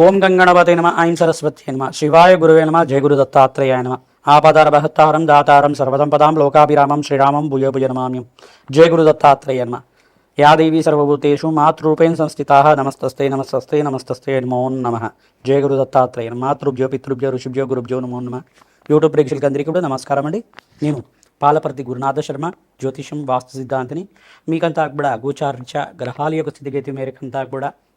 ఓం గంగణపతి నమ ఐం సరస్వతి నమ శివాయ గురువే నమ జయ గురు దత్తాత్రేయ నమ. ఆపదార బహత్తారం దాతారం సర్వసంపదాం లోకాభిరామం శ్రీరామం భూయ భుజ నమామ్యం. జయ గురు దత్తాత్రేయ నమ. యా దేవీ సర్వభూతేషు మాతృపేణ సంస్థితా నమస్తస్తే నమస్తస్తే నమస్తస్తే నమో నమ. జయ గురు దత్తాత్రేయ మాతృభ్యో పితృభ్యో ఋషిభ్యో గురుభ్యో నమో నమ. యూట్యూబ్ ప్రేక్షకులకి అందరికీ కూడా నమస్కారం అండి. నేను పాలపర్తి గురునాథ శర్మ జ్యోతిషం వాస్తు సిద్ధాంతిని మీకంతా కూడా గోచార్చ గ్రహాల యొక్క స్థితిగతి మేరకంతా కూడా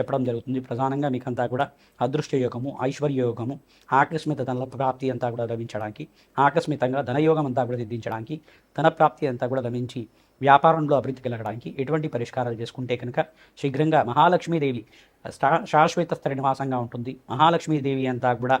చెప్పడం జరుగుతుంది. ప్రధానంగా మీకంతా కూడా అదృష్ట యోగము ఐశ్వర్య యోగము ఆకస్మిక ధన ప్రాప్తి అంతా కూడా లభించడానికి ఆకస్మికంగా ధనయోగం అంతా కూడా సిద్ధించడానికి ధన ప్రాప్తి అంతా కూడా లభించి వ్యాపారంలో అభివృద్ధి కలగడానికి ఎటువంటి పరిష్కారాలు చేసుకుంటే కనుక శీఘ్రంగా మహాలక్ష్మీదేవి శా- శాశ్వత స్థిర నివాసంగా ఉంటుంది. మహాలక్ష్మీదేవి అంతా కూడా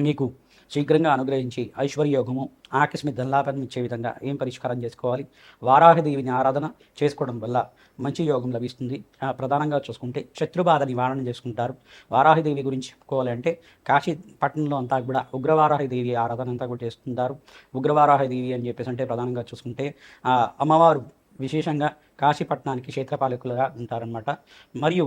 మీకు శీఘ్రంగా అనుగ్రహించి ఐశ్వర్యోగము ఆకస్మిక ధనలాభం ఇచ్చే విధంగా ఏం పరిష్కారం చేసుకోవాలి? వారాహదేవిని ఆరాధన చేసుకోవడం వల్ల మంచి యోగం లభిస్తుంది. ప్రధానంగా చూసుకుంటే శత్రుబాధ నివారణ చేసుకుంటారు. వారాహిదేవి గురించి చెప్పుకోవాలంటే కాశీ పట్టణంలో అంతా కూడా ఉగ్రవారాహిదేవి ఆరాధన అంతా కూడా చేస్తుంటారు. ఉగ్రవారాహిదేవి అని చెప్పేసి అంటే ప్రధానంగా చూసుకుంటే అమ్మవారు విశేషంగా కాశీపట్నానికి క్షేత్రపాలకులుగా ఉంటారనమాట మరియు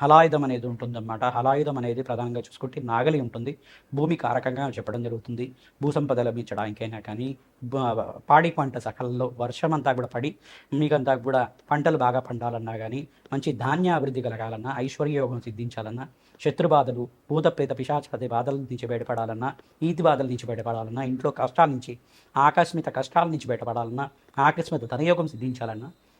హలాయుధం అనేది ఉంటుందన్నమాట. హలాయుధం అనేది ప్రధానంగా చూసుకుంటే నాగలి ఉంటుంది. భూమి కారకంగా చెప్పడం జరుగుతుంది. భూసంపద లభించడానికైనా కానీ పాడి పంట సకలంలో వర్షం అంతా కూడా పడి మీకంతా కూడా పంటలు బాగా పండాలన్నా కానీ మంచి ధాన్య అభివృద్ధి కలగాలన్నా ఐశ్వర్యయోగం సిద్ధించాలన్నా శత్రుబాధలు భూత ప్రేత పిశాచాది బాధల నుంచి బయటపడాలన్నా ఈతి బాధల నుంచి బయటపడాలన్నా ఇంట్లో కష్టాల నుంచి ఆకస్మిక కష్టాల నుంచి బయటపడాలన్నా ఆకస్మిక ధనయోగం సిద్ధించాలన్నా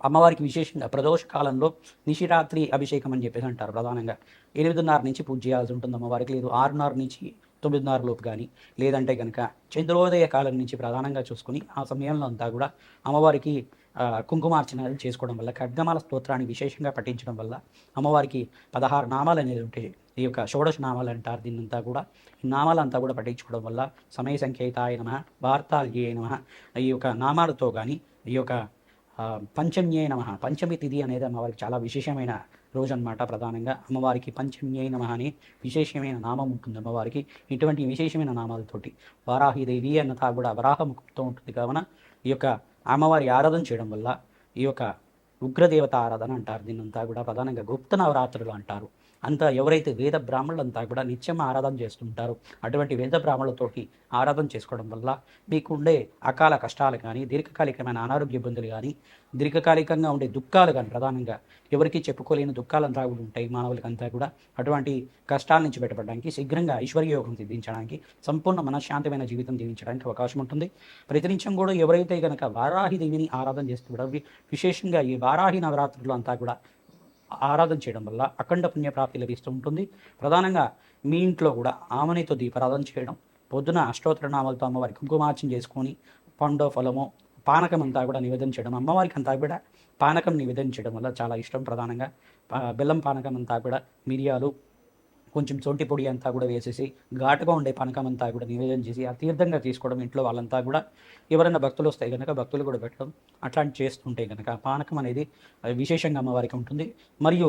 అమ్మవారికి విశేషంగా ప్రదోష కాలంలో నిశిరాత్రి అభిషేకం అని చెప్పేసి అంటారు ప్రధానంగా. ఎనిమిదిన్నర నుంచి పూజ చేయాల్సి ఉంటుంది అమ్మవారికి లేదు ఆరున్నర నుంచి తొమ్మిదిన్నర లోపు కానీ లేదంటే కనుక చంద్రోదయ కాలం నుంచి ప్రధానంగా చూసుకుని ఆ సమయంలో అంతా కూడా అమ్మవారికి ఆ, కుంకుమార్చన చేసుకోవడం వల్ల ఖడ్గమాల స్తోత్రాన్ని విశేషంగా పఠించడం వల్ల అమ్మవారికి పదహారు నామాలు అనేది ఉంటాయి ఈ యొక్క షోడశ నామాలు అంటారు దీన్నంతా కూడా ఈ నామాలంతా కూడా పఠించుకోవడం వల్ల సమయ సంకేతాయ నమ వార్తాల్యే నమ ఈ యొక్క నామాలతో కానీ ఈ యొక్క పంచమ్యే నమ. పంచమి తిథి అనేది అమ్మవారికి చాలా విశేషమైన రోజు అన్నమాట ప్రధానంగా. అమ్మవారికి పంచమ్యే నమ అనే విశేషమైన నామం ఉంటుంది అమ్మవారికి. ఇటువంటి విశేషమైన నామాలతోటి వారాహిదేవి అన్నతా కూడా వరాహముఖంతో ఉంటుంది. కావున ఈ యొక్క అమ్మవారి ఆరాధన చేయడం వల్ల ఈ యొక్క ఉగ్రదేవత ఆరాధన అంటారు. దీన్నంతా కూడా ప్రధానంగా గుప్త నవరాత్రులు అంటారు. అంతా ఎవరైతే వేద బ్రాహ్మణులంతా కూడా నిత్యం ఆరాధన చేస్తుంటారో అటువంటి వేద బ్రాహ్మణులతోటి ఆరాధన చేసుకోవడం వల్ల మీకుండే అకాల కష్టాలు కానీ దీర్ఘకాలికమైన అనారోగ్య ఇబ్బందులు కానీ దీర్ఘకాలికంగా ఉండే దుఃఖాలు కానీ ప్రధానంగా ఎవరికి చెప్పుకోలేని దుఃఖాలంతా కూడా ఉంటాయి మానవులకంతా కూడా. అటువంటి కష్టాల నుంచి బయటపడడానికి శీఘ్రంగా ఐశ్వర్యోగం సిద్ధించడానికి సంపూర్ణ మనశ్శాంతమైన జీవితం జీవించడానికి అవకాశం ఉంటుంది. ప్రతినిత్యం కూడా ఎవరైతే కనుక వారాహి దేవిని ఆరాధన చేస్తూ కూడా విశేషంగా ఈ వారాహి నవరాత్రులు అంతా కూడా ఆరాధన చేయడం వల్ల అఖండ పుణ్యప్రాప్తి లభిస్తూ ఉంటుంది. ప్రధానంగా మీ ఇంట్లో కూడా ఆమెనితో దీపారాధన చేయడం పొద్దున అష్టోత్తర నామాలతో అమ్మవారి కుంకుమార్చన చేసుకొని పండో ఫలము పానకం అంతా కూడా నివేదన చేయడం అమ్మవారికి అంతా కూడా పానకం నివేదించడం వల్ల చాలా ఇష్టం ప్రధానంగా. బెల్లం పానకం అంతా కూడా మిరియాలు కొంచెం సొంటి పొడి అంతా కూడా వేసేసి ఘాటుగా ఉండే పనకం అంతా కూడా నివేదన చేసి ఆ తీర్థంగా తీసుకోవడం ఇంట్లో వాళ్ళంతా కూడా ఎవరైనా భక్తులు వస్తాయి కనుక భక్తులు కూడా పెట్టడం అట్లాంటి చేస్తుంటే కనుక పానకం అనేది విశేషంగా అమ్మవారికి ఉంటుంది. మరియు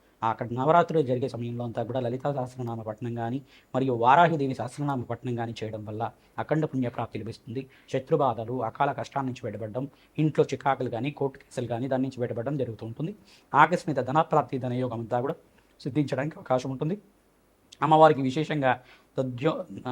అక్కడ నవరాత్రులు జరిగే సమయంలో అంతా కూడా లలితా సహస్రనామ పఠనం కానీ మరియు వారాహిదేవి సహస్రనామ పఠనం కానీ చేయడం వల్ల అఖండ పుణ్యప్రాప్తి లభిస్తుంది. శత్రుబాధలు అకాల కష్టాల నుంచి బయటపడడం ఇంట్లో చికాకులు కానీ కోర్టు కేసులు కానీ దాని నుంచి బయటపడడం జరుగుతూ ఉంటుంది. ఆకస్మిక ధనప్రాప్తి ధనయోగం అంతా కూడా సిద్ధించడానికి అవకాశం ఉంటుంది. అమ్మవారికి విశేషంగా దద్యో ఆ,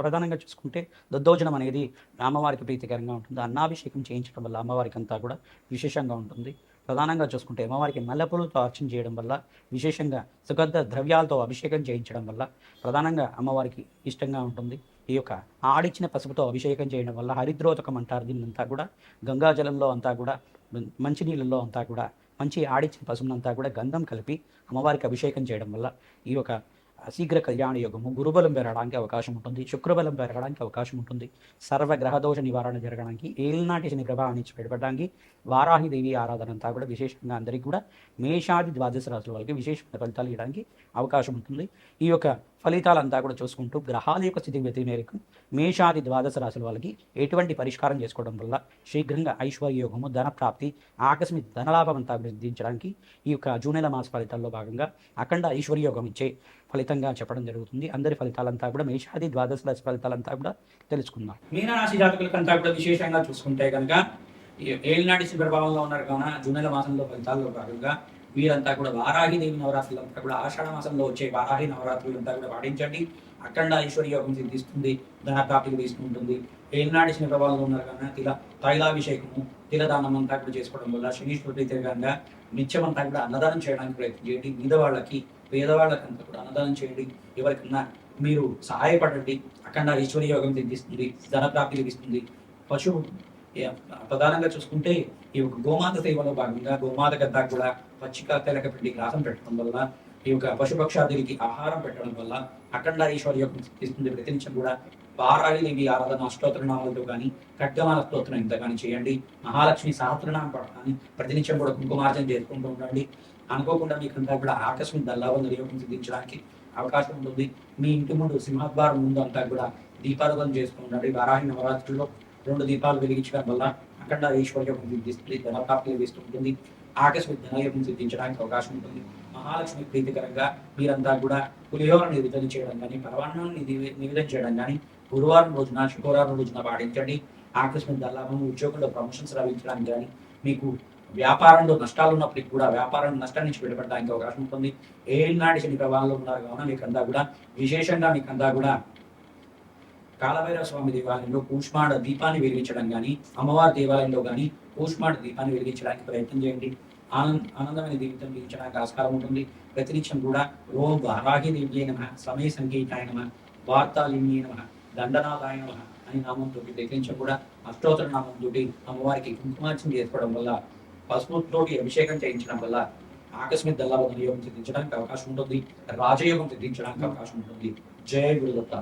ప్రధానంగా చూసుకుంటే దద్దోజనం అనేది అమ్మవారికి ప్రీతికరంగా ఉంటుంది. అన్నాభిషేకం చేయించడం వల్ల అమ్మవారికి అంతా కూడా విశేషంగా ఉంటుంది. ప్రధానంగా చూసుకుంటే అమ్మవారికి మల్లెపూలతో అర్చన చేయడం వల్ల విశేషంగా సుగంధ ద్రవ్యాలతో అభిషేకం చేయించడం వల్ల ప్రధానంగా అమ్మవారికి ఇష్టంగా ఉంటుంది. ఈ యొక్క ఆడిచ్చిన పసుపుతో అభిషేకం చేయడం వల్ల హరిద్రోతకం అంటారు దీన్నంతా కూడా గంగాజలంలో అంతా కూడా మంచినీళ్ళల్లో అంతా కూడా మంచి ఆడిచ్చిన పసుపునంతా కూడా గంధం కలిపి అమ్మవారికి అభిషేకం చేయడం వల్ల ఈ యొక్క శీఘ్ర కళ్యాణ యోగము గురుబలం పెరగడానికి అవకాశం ఉంటుంది శుక్రబలం పెరగడానికి అవకాశం ఉంటుంది సర్వ గ్రహదోష నివారణ జరగడానికి ఏలినాటి శని ప్రభావం నుంచి బయటపడడానికి వారాహిదేవి ఆరాధన అంతా కూడా విశేషంగా అందరికీ కూడా మేషాది ద్వాదశ రాశుల వాళ్ళకి విశేషమైన ఫలితాలు ఇవ్వడానికి అవకాశం ఉంటుంది ఈ యొక్క ఫలితాలంతా కూడా చూసుకుంటూ గ్రహాల యొక్క స్థితి వ్యతి మేరకు మేషాది ద్వాదశ రాశుల వాళ్ళకి ఎటువంటి పరిష్కారం చేసుకోవడం వల్ల శీఘ్రంగా ఐశ్వర్యోగము ధన ప్రాప్తి ఆకస్మిక ధనలాభం అంతా అభివృద్ధించడానికి ఈ యొక్క జూన్ నెల మాస ఫలితాల్లో భాగంగా అఖండ ఐశ్వర్యోగం ఇచ్చే ఫలితంగా చెప్పడం జరుగుతుంది. అందరి ఫలితాలంతా కూడా మేషాది ద్వాదశ రాశి ఫలితాలంతా కూడా తెలుసుకుందాం. మీనరాశి జాతకులకంతా కూడా విశేషంగా చూసుకుంటే కనుక ఈ ఏలినాటి ఉన్నారు కావున జూన్ నెల మాసంలో ఫలితాల్లో భాగంగా వీరంతా కూడా వారాహి దేవి నవరాత్రులు అంతా కూడా ఆషాఢ మాసంలో వచ్చే వారాహి నవరాత్రులు అంతా కూడా పాటించండి. అఖండ ఐశ్వర్యోగం సిద్ధిస్తుంది ధనప్రాప్తికి తీసుకుంటుంది ఏలినాటి శని ప్రభావంలో ఉన్నారు కన్నా తిల తైలాభిషేకము తిలదానం అంతా కూడా చేసుకోవడం వల్ల శనీశ్వర ప్రీతికరంగా నిత్యం అంతా కూడా అన్నదానం చేయడానికి ప్రయత్నం చేయండి. మీద వాళ్ళకి పేదవాళ్ళకి అంతా కూడా అన్నదానం చేయండి. ఎవరికన్నా మీరు సహాయపడండి. అఖండ ఐశ్వర్యోగం సిద్ధిస్తుంది ధనప్రాప్తి లభిస్తుంది. పశువు ప్రధానంగా చూసుకుంటే ఈ యొక్క గోమాత సేవలో భాగంగా గోమాత గద్దా కూడా పచ్చిక తెలక పిండి గ్రాసం పెట్టడం వల్ల ఈ యొక్క పశుపక్షాదులకి ఆహారం పెట్టడం వల్ల అఖండ యొక్క ఇస్తుంది. ప్రతినిత్యం కూడా వారాహిదేవి ఆరాధన అష్టోత్తరనామాలతో కానీ ఖడ్గమాల స్తోత్రం ఇంత కానీ చేయండి. మహాలక్ష్మి సహస్రనామ కానీ ప్రతినిత్యం కూడా కుంకుమార్జన చేసుకుంటూ ఉండండి. అనుకోకుండా మీకంతా కూడా ఆకస్మిక దల్లావం నియోగం సిద్ధించడానికి అవకాశం ఉంటుంది. మీ ఇంటి ముందు సింహద్వారం ముందు అంతా కూడా దీపారాధన చేసుకుంటూ ఉండండి. వారాహి నవరాత్రుల్లో రెండు దీపాలు వెలిగించడం వల్ల అఖండ ఐశ్వర్యం సిద్ధిస్తుంది ధనప్రాప్తి లభిస్తుంటుంది ఆకస్మిక ధనయోగం సిద్ధించడానికి అవకాశం ఉంటుంది. మహాలక్ష్మి ప్రీతికరంగా మీరంతా కూడా పులిహోర నివేదన చేయడం కానీ పరవాన్నాన్ని నివేదన చేయడం కానీ గురువారం రోజున శుక్రవారం రోజున పాటించండి. ఆకస్మిక దల్లాభం ఉద్యోగంలో ప్రమోషన్స్ లభించడానికి కానీ మీకు వ్యాపారంలో నష్టాలు ఉన్నప్పటికీ కూడా వ్యాపారం నష్టం నుంచి బయటపడడానికి అవకాశం ఉంటుంది. ఏనాటి శని ప్రభావంలో ఉన్నారు కావున మీకంతా కూడా విశేషంగా మీకంతా కూడా కాలభైరవ స్వామి దేవాలయంలో కూష్మాడ దీపాన్ని వెలిగించడం కానీ అమ్మవారి దేవాలయంలో కానీ కూష్మాడ దీపాన్ని వెలిగించడానికి ప్రయత్నం చేయండి. ఆనంద ఆనందమైన జీవితం జీవించడానికి ఆస్కారం ఉంటుంది. ప్రతినిత్యం కూడా ఓం వారాహి దేవ్యే నమ సమయ సంగీతాయ నమ వార్తాలిన్యే నమ దండనాథాయ నమ అని నామంతో ప్రతినిత్యం కూడా అష్టోత్తర నామంతో అమ్మవారికి కుంకుమార్చన చేసుకోవడం వల్ల పసుపుతోటి అభిషేకం చేయించడం వల్ల ఆకస్మిక దల్లాభ యోగం సిద్ధించడానికి అవకాశం ఉంటుంది. రాజయోగం సిద్ధించడానికి అవకాశం ఉంటుంది. జయ గురుదత్త.